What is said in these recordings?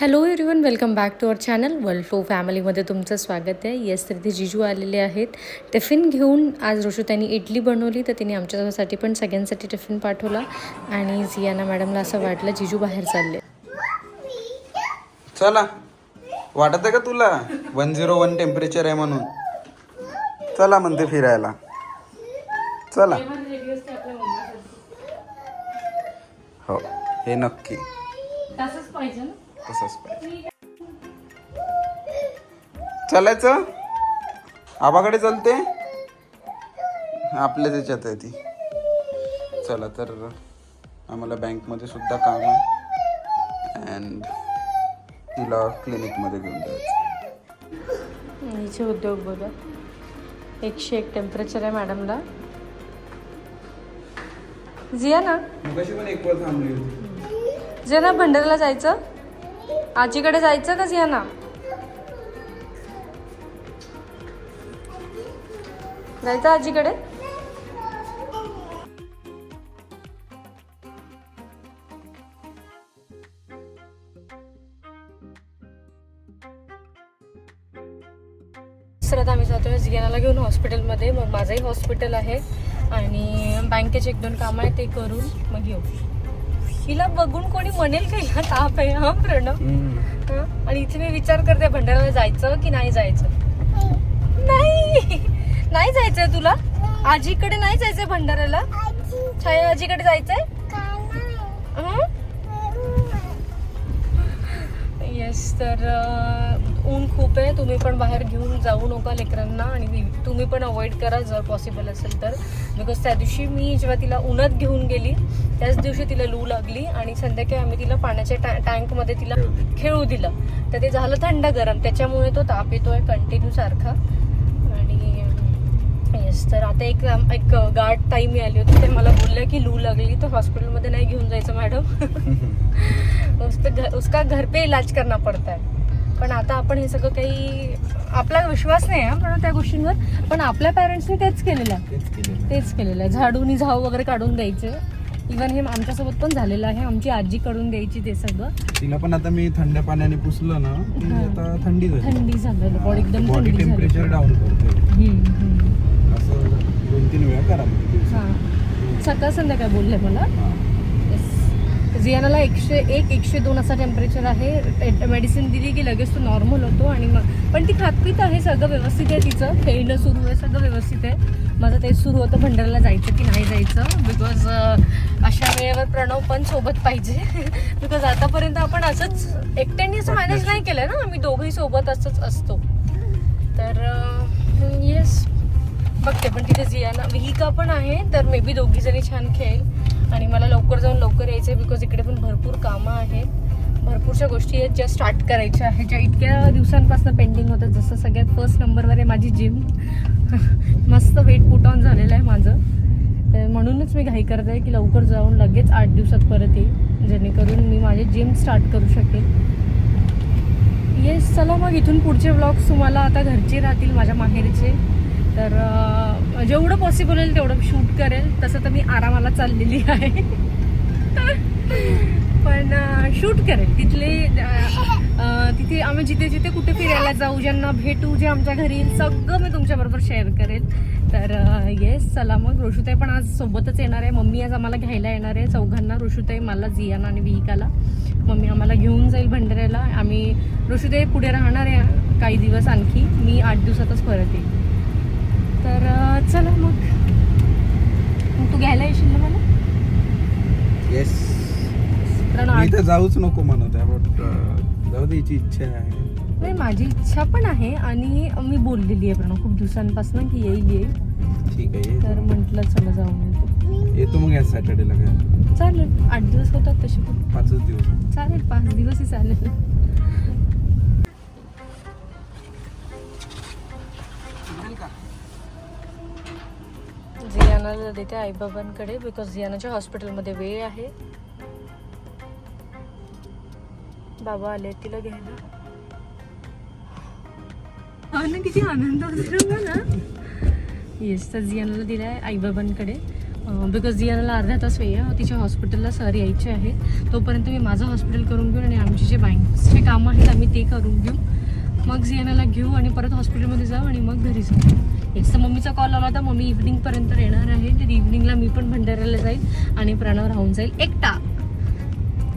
Hello everyone welcome back to our channel world flow फॅमिलीमध्ये तुमचं स्वागत आहे. येस तर इथे जिजू आलेले आहेत. टिफिन घेऊन आज ऋषू त्यांनी इडली बनवली तर तिने आमच्यासाठी पण सगळ्यांसाठी टिफिन पाठवला. आणि जियाना मॅडमला असं वाटलं जिजू बाहेर चालले. चला. वाटत आहे का तुला? वन झिरो वन टेम्परेचर आहे म्हणून. चला म्हणते फिरायला. चला. हो हे नक्की. तसंच पाहिजे ना. तसंच पाहिजे. चालायचं? आबाकडे चलते? आपल्या त्याच्यात आहे ती. चला तर आम्हाला बँकमध्ये सुद्धा काम आहे. अँड तिला क्लिनिकमध्ये घेऊन जायचं. हिचे उद्योग बघा एकशे एक टेम्परेचर आहे मॅडमला जिया ना. कशी पण एक वेळ थांबली होती. जिया ना भंडारला जायचं? आजीकडे जायचं का सियाना जायचं आजीकडे? सरत आम्ही जातोय जियानाला घेऊन हॉस्पिटलमध्ये. मग माझंही हॉस्पिटल आहे. आणि बँकेचे एक दोन कामं आहे ते करून मग येऊ. हिला बघून कोणी म्हणेल का हिला ताप आहे? हा प्रणव. हं? आणि इथे मी विचार करते भंडाराला जायचं की नाही जायचं? नाही. नाही जायचंय तुला? आजीकडे नाही जायचंय भंडाराला छाया आजीकडे जायचंय? येस तर ऊन खूप आहे. तुम्ही पण बाहेर घेऊन जाऊ नका लेकरांना आणि तुम्ही पण अवॉइड करा जर पॉसिबल असेल तर. बिकॉज त्या दिवशी मी जेव्हा तिला उन्हात घेऊन गेली त्याच दिवशी तिला लू लागली आणि संध्याकाळी आम्ही तिला पाण्याच्या टॅ टँकमध्ये तिला खेळू दिलं. तर ते झालं थंड गरम. त्याच्यामुळे तो ताप येतोय कंटिन्यू सारखा. आणि येस तर आता एक एक गार्ड ताई मी आली होती. ते मला बोलल्या की लू लागली तर हॉस्पिटलमध्ये नाही घेऊन जायचं मॅडम घर उसका घर पे इलाज करना पडता है. पण आता आपण हे सगळं काही आपला विश्वास नाही आहे पण त्या गोष्टींवर. पण आपल्या पॅरेंट्सनी तेच केलेलं आहे. तेच केलं तेच केलेलं आहे. झाडूनी झाव वगैरे काढून द्यायचे. इवन हे आमच्यासोबत पण झालेलं आहे. आमची आजी काढून द्यायची ते सगळं. तिला पण आता मी थंड पाण्याने पुसलं ना. आता थंडी झाली. थंडी झालेलं बॉडी एकदम बॉडी झाली. टेम्परेचर डाऊन करते हम्म, हम्म. असं दोन तीन वेळा करा सकाळ संध्याकाळ बोलले मला. जियानाला एकशे एक एकशे दोन असा टेम्परेचर आहे. मेडिसिन दिली की लगेच तो नॉर्मल होतो आणि मग पण ती खातपीत आहे सगळं व्यवस्थित आहे तिचं. खेळणं सुरू आहे सगळं व्यवस्थित आहे. माझं तेच सुरू होतं भंडारला जायचं की नाही जायचं. बिकॉज अशा वेळेवर प्रणव पण सोबत पाहिजे. बिकॉज आतापर्यंत आपण असंच एकट्याने असं मॅनेज नाही केलं ना. आम्ही दोघंही सोबत असंच असतो. तर येस बघते पण तिथे जियाना विहिका पण आहे. तर मे बी दोघी जणी छान खेळेल. आणि मला करते बिकॉज इकडे पण भरपूर कामं आहेत. भरपूरशा गोष्टी आहेत ज्या स्टार्ट करायच्या आहेत ज्या इतक्या दिवसांपासून पेंडिंग होतं जसं सगळ्यात फर्स्ट नंबरवर आहे माझी जिम मस्त वेट पुट ऑन झालेलं आहे माझं. तर म्हणूनच मी घाई करत आहे की लवकर जाऊन लगेच आठ दिवसात परत येईल जेणेकरून मी माझे जिम स्टार्ट करू शकेल. येस चला मग इथून पुढचे ब्लॉग्स तुम्हाला आता घरचे राहतील माझ्या माहेरचे. तर जेवढं पॉसिबल होईल तेवढं शूट करेल. तसं तर मी आरामाला चाललेली आहे. पण शूट करेल. तिथले तिथे आम्ही जिथे जिथे कुठे फिरायला जाऊ ज्यांना भेटू जे आमच्या घरी सगळं मी तुमच्याबरोबर शेअर करेल. तर येस चला मग. ऋषुताई पण आज सोबतच येणार आहे. मम्मी आज आम्हाला घ्यायला येणार आहे. चौघांना ऋषुताई मला जियाना आणि विहिकाला. मम्मी आम्हाला घेऊन जाईल भंडाऱ्याला. आम्ही ऋषुताई पुढे राहणार आहे काही दिवस आणखी. मी आठ दिवसातच परत येईल. तर चला मग. मग तू घ्यायला येशील ना मला Yes. कारण मी तर जाऊच नको म्हणत आहे बट जाऊ दे हिची इच्छा आहे. नाही माझी इच्छा पण आहे आणि मी बोललेली आहे प्रणव. खूप दिवसांपासून की येईल येईल. ठीक आहे तर म्हटलं चला जाऊन येतो येतो मग या सॅटर्डेला काय चालेल आठ दिवस होतात तसे पण. पाचच दिवस. चालेल पाच दिवसही चालेल. जियानाला देते आईबाबांकडे बिकॉज जियानाच्या हॉस्पिटलमध्ये वेळ आहे. बाबा आले तिला घ्यायला. हा ना किती आनंद होतो ना. येस तर जियानाला दिलाय आईबाबांकडे. बिकॉज जियानाला अर्धा तास वेळ आहे तिच्या हॉस्पिटलला सर यायचे आहेत. तोपर्यंत मी माझं हॉस्पिटल करून घेऊन आणि आमची जे बँकचे कामं आहेत आम्ही ते करून घेऊ. मग जियानाला घेऊ आणि परत हॉस्पिटलमध्ये जाऊ आणि मग घरी जाऊ. एक तर मम्मीचा कॉल आला होता मम्मी इव्हनिंगपर्यंत येणार आहे. तर इव्हनिंगला मी पण भंडाऱ्याला जाईल आणि प्रणव राहून जाईल. एकटा.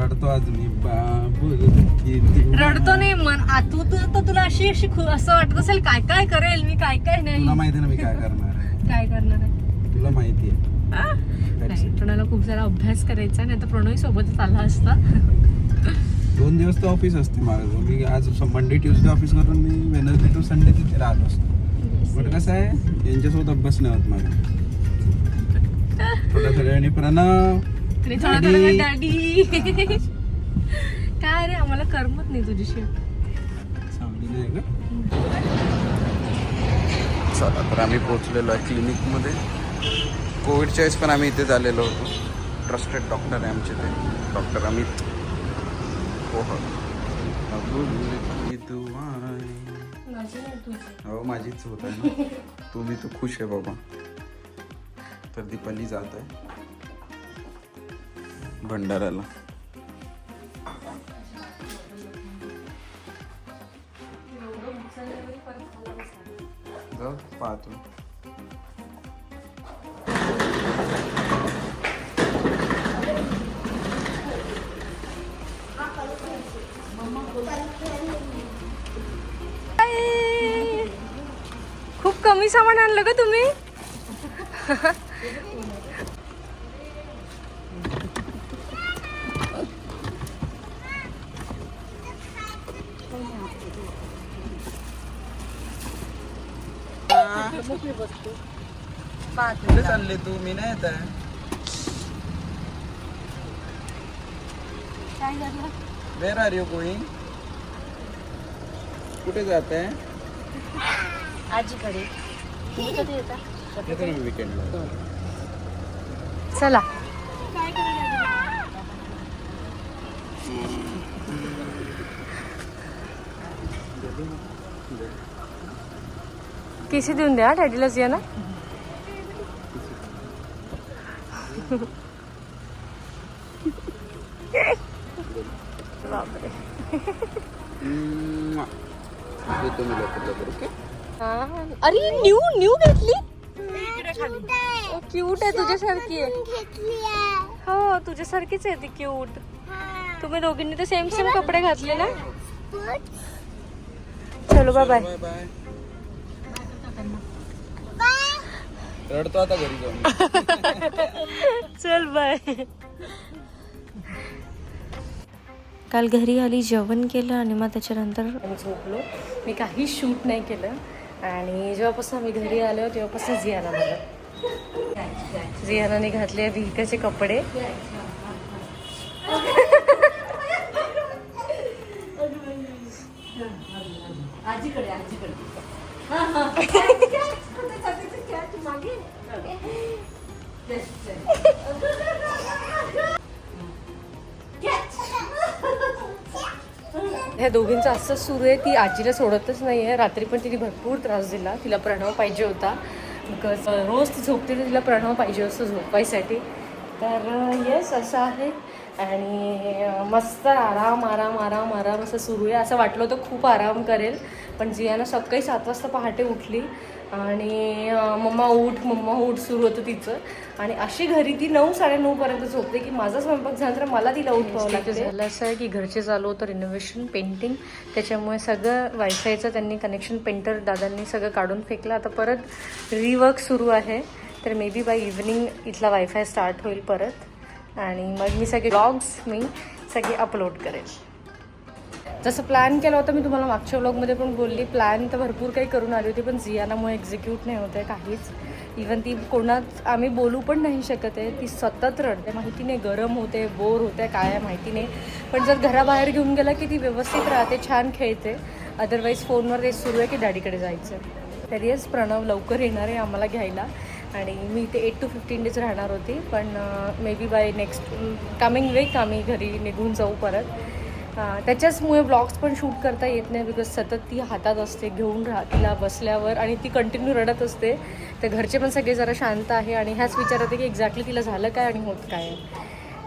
रडतो आज मी बाबू रडतो नाही मन. आतू तर तुला अशी अशी असं वाटत असेल काय काय करेल मी काय काय नाही. तुला माहिती ना मी काय करणार आहे? काय करणार आहे? तुला माहिती आहे. नाही प्रणवला खूप सारा अभ्यास करायचा नाही तर प्रणवही सोबतच आला असता. दोन दिवस तर ऑफिस असते माझं. मी आज मंडे ट्युजडे ऑफिस करून मी वेनसडे टू संडे तिथे राहत असतो. बट कसं आहे? यांच्यासोबत अभ्यास नाही होत माझा. थोड्या वेळाने प्रणव आणि थोडा. डॅडी काय रे आम्हाला करमत नाही नाही का? चला तर आम्ही पोहोचलेलो आहे क्लिनिकमध्ये. कोविडच्या वेळेस पण आम्ही इथेच आलेलो होतो. ट्रस्टेड डॉक्टर आहे आमचे ते. डॉक्टर अमित हो माझीच होत आहे ना. तुम्ही तर खुश आहे बाबा. तर दीपाली जात आहे. भंडाऱ्याला. जाऊ पाहतो. खूप कमी सामान आणलं का तुम्ही. कुठे चालले तू? मी नाही येत आहे. वेर आर यू गोईंग कुठे जात? आहे आजीकडे. तुम्ही कधी येता? येतो ना मी विकेंडला चला. किसी देऊन द्या डॅडीलाच या ना? बापरे. हा. अरे न्यू न्यू घेतली? क्यूट आहे तुझ्यासारखी आहे. हो तुझ्यासारखीच आहे ती क्यूट तुम्ही दोघींनी तर सेम सेम कपडे घातले ना? चलो बाय बाय बाय बाय रडतो आता घरी जाऊन. चल बाय. काल घरी आली जेवण केलं आणि मग त्याच्यानंतर झोपलो. मी काही शूट नाही केलं. आणि जेव्हापासून आम्ही घरी आलो तेव्हापासून झियाना मला झियानाने घातले भिकाचे कपडे. ह्या दोघींचं असंच सुरू आहे ती आजीला सोडतच नाही आहे. रात्री पण तिने भरपूर त्रास दिला तिला प्रणव पाहिजे होता. बिकॉज रोज ती झोपते तर तिला प्रणव पाहिजे असतं झोपायसाठी. तर येस असं आहे. आणि मस्त आराम आराम आराम आराम असं सुरू आहे. असं वाटलं होतं खूप आराम करेल. पण जियानं सकाळी सात वाजता पहाटे उठली. आणि मम्मा उठ मम्मा उठ सुरू होतं तिचं. आणि अशी घरी ती नऊ साडेनऊपर्यंत झोपते की माझा स्वयंपाक झाल्यानंतर मला तिला उठवावं लागतं. झालं असं आहे की घरचे चालू होतं रिनोव्हेशन पेंटिंग त्याच्यामुळे सगळं वायफायचं त्यांनी कनेक्शन पेंटर दादांनी सगळं काढून फेकलं. आता परत रिवर्क सुरू आहे. तर मे बी बाय इव्हनिंग इथला वायफाय स्टार्ट होईल परत. आणि मग मी सगळे ब्लॉग्स मी सगळे अपलोड करेल जसं प्लॅन केलं होतं मी तुम्हाला मागच्या व्लॉगमध्ये पण बोलली प्लॅन तर भरपूर काही करून आली होती पण जियानामुळे एक्झिक्यूट नाही होत आहे काहीच. इवन ती कोणाच आम्ही बोलू पण नाही शकत आहे. ती सतत रडते माहिती नाही गरम होते बोर होते काय आहे माहिती नाही. पण जर घराबाहेर घेऊन गेला की ती व्यवस्थित राहते छान खेळते. अदरवाईज फोनवर ते सुरू आहे की डॅडीकडे जायचं. तरी येस प्रणव लवकर येणार आहे आम्हाला घ्यायला. आणि मी इथे एट टू फिफ्टीन डेज राहणार होती पण maybe by next coming week आम्ही घरी निघून जाऊ परत. त्याच्याचमुळे ब्लॉग्स पण शूट करता येत नाही बिकॉज सतत ती हातात असते घेऊन राहा तिला बसल्यावर आणि ती कंटिन्यू रडत असते. तर घरचे पण सगळे जरा शांत आहे आणि ह्याच विचारात आहे की एक्झॅक्टली तिला झालं काय आणि होत काय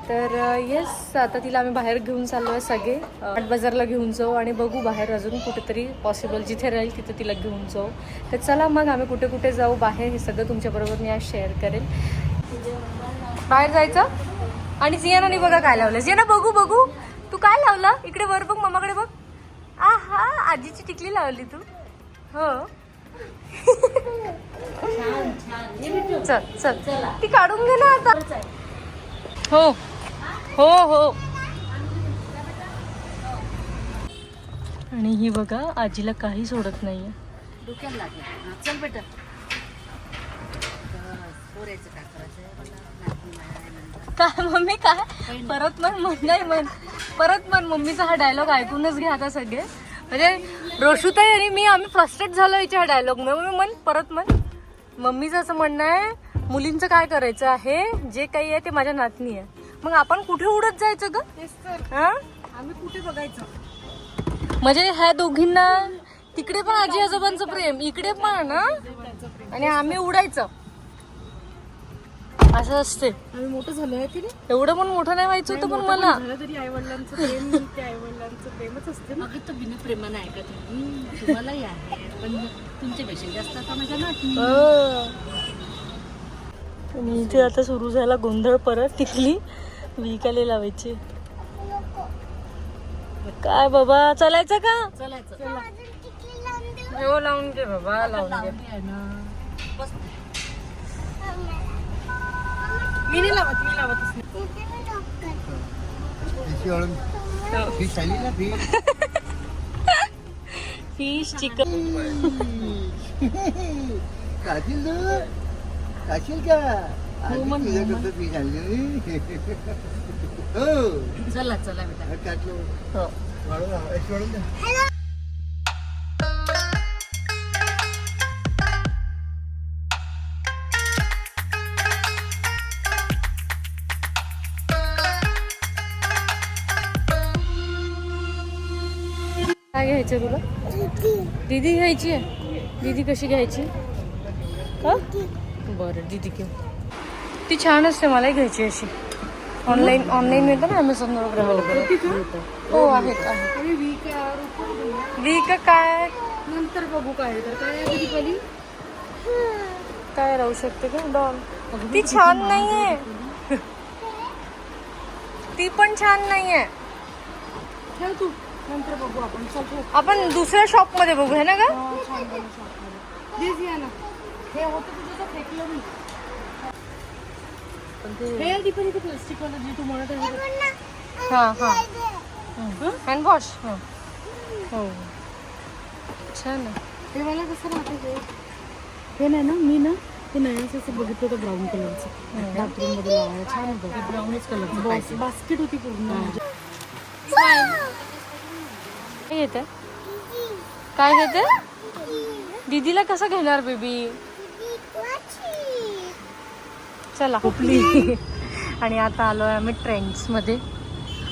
तर येस आता तिला आम्ही बाहेर घेऊन चाललो आहे सगळे. आठ बाजारला घेऊन जाऊ आणि बघू बाहेर अजून कुठेतरी पॉसिबल जिथे राहील तिथे तिला घेऊन जाऊ. तर चला मग आम्ही कुठे कुठे जाऊ बाहेर हे सगळं तुमच्याबरोबर मी आज शेअर करेन. बाहेर जायचं? आणि जियानाने बघा काय लावलं जियाना बघू बघू. तू काय लावलं? इकडे वर बघ मम्माकडे बघ. आ हा आजीची टिकली लावली तू. हो. चल चल. ती काढून घे ना आता. हो. हो हो. आणि ही बघा आजीला काही सोडत नाहीये. डोक्याला लागलं. हा, चल बेटा. काय मम्मी काय? परत म्हण म्हण नाही म्हण. परत म्हण मम्मीचा हा डायलॉग ऐकूनच घ्या आता सगळे. म्हणजे रोशुताई आणि मी आम्ही फ्रस्ट्रेट झालो याच्या ह्या डायलॉग मम्मी म्हण परत म्हण मम्मीचं असं म्हणणं आहे मुलींचं काय करायचं आहे? जे काही आहे ते माझ्या नातनी आहे. मग आपण कुठे उडत जायचं ग? हा? आम्ही कुठे बघायचं? म्हणजे ह्या दोघींना तिकडे पण आजी आजोबांचं प्रेम इकडे पण ना आणि आम्ही उडायचं. असं असते. आम्ही मोठं झालो आहे की नाही? एवढं पण मोठं नाही व्हायचं होतं पण मला. झालं तरी आई वडिलांचं प्रेम ते आई वडिलांचं प्रेमच असते ना. तर बिना प्रेमानं ऐकत होती तुम्हालाही आहे पण तुमच्यापेक्षा जास्त आता माझ्या आणि इथे आता सुरू झाला गोंधळ परत टिकली विकायला लावायची. काय बाबा चालायचं का? चलायचं. हो लावून घे बाबा लावून घे. आहे ना. बस. मी नाही लावत मी लावतच नाही. फिश आली ना फिश फिश चिकन. काशील तू? काशील का? फिश आणली हो. चला चला बेटा. काटलं हो. वाढून द्या, एक वाढून द्या. काय घ्यायचं तुला? दीदी घ्यायची आहे. दीदी कशी घ्यायची? हा बरं दीदी घेऊ. ती छान असते मलाही घ्यायची अशी. ऑनलाईन ऑनलाईन मिळतं ना अमेझॉनवर वगैरे. हो आहेत आहेत. वीक काय? नंतर बघू काय तर. काय कधी कधी काय राहू शकते का? डॉल ती छान नाहीये. ती पण छान ठेव तू. आपण चल ठेव आपण दुसऱ्या शॉपमध्ये बघू है ना का हा, छान बनवू शकतो दिस या ना हे. होतं तुझं तर फेकलं मी हे. आधी पण इथे प्लास्टिक वाला जे तू म्हणत आहे हा. हा हँड वॉश हो छान आहे. हे मला कसं राहतं हे हे नाही ना मी ना हे नयनचं असं बघितलं होतं ब्राऊन कलरचं बाथरूममध्ये लावायला. छान होतं. ब्राऊनच कलर बास्केट होती पूर्ण. काय घेते? काय घेते? दीदीला कसं घेणार बेबी? चला. आणि आता आलोय आम्ही ट्रेंड्समध्ये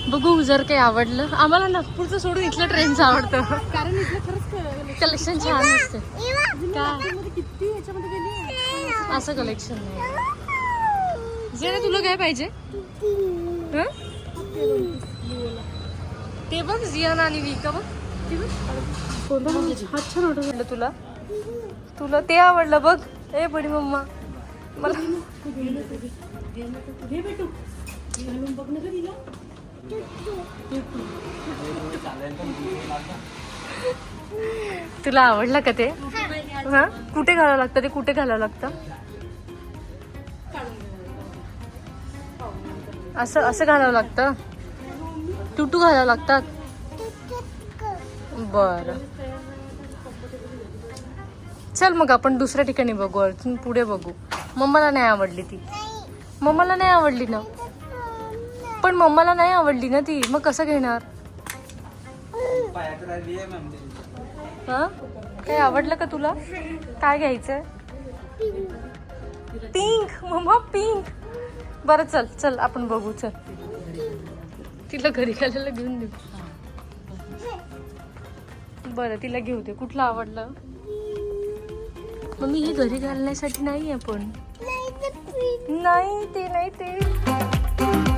बघू जर काही आवडलं. आम्हाला नागपूरचं सोडून इथलं ट्रेंड्स आवडतं. कारण इथलं खरंच कलेक्शन छान असते. असं कलेक्शन नाही. जे तुला काय पाहिजे? हं? ते बघ जियान आणि विका बघ. ती हा छान वाटत तुला? तुला ते आवडलं बघ. ए बडी मम्मा. मला तुला आवडलं का ते? हा? कुठे घालावं लागतं ते? कुठे घालावं लागतं? असं असं घालावं लागतं? टुटू घालावं लागतात. बर. चल मग आपण दुसऱ्या ठिकाणी बघू अजून पुढे बघू. मम्माला नाही आवडली ती. मम्माला नाही आवडली ना? पण मम्माला नाही आवडली ना ती? मग कसं घेणार? हा? काय आवडलं का तुला? काय घ्यायचंय? पिंक. Mamma pink. बरं चल चल आपण बघू चल. तिला घरी घालायला घेऊन देऊ. बरं तिला घेऊ दे. कुठलं आवडलं? मम्मी हे घरी घालण्यासाठी नाही आहे पण नाही ते नाही ते.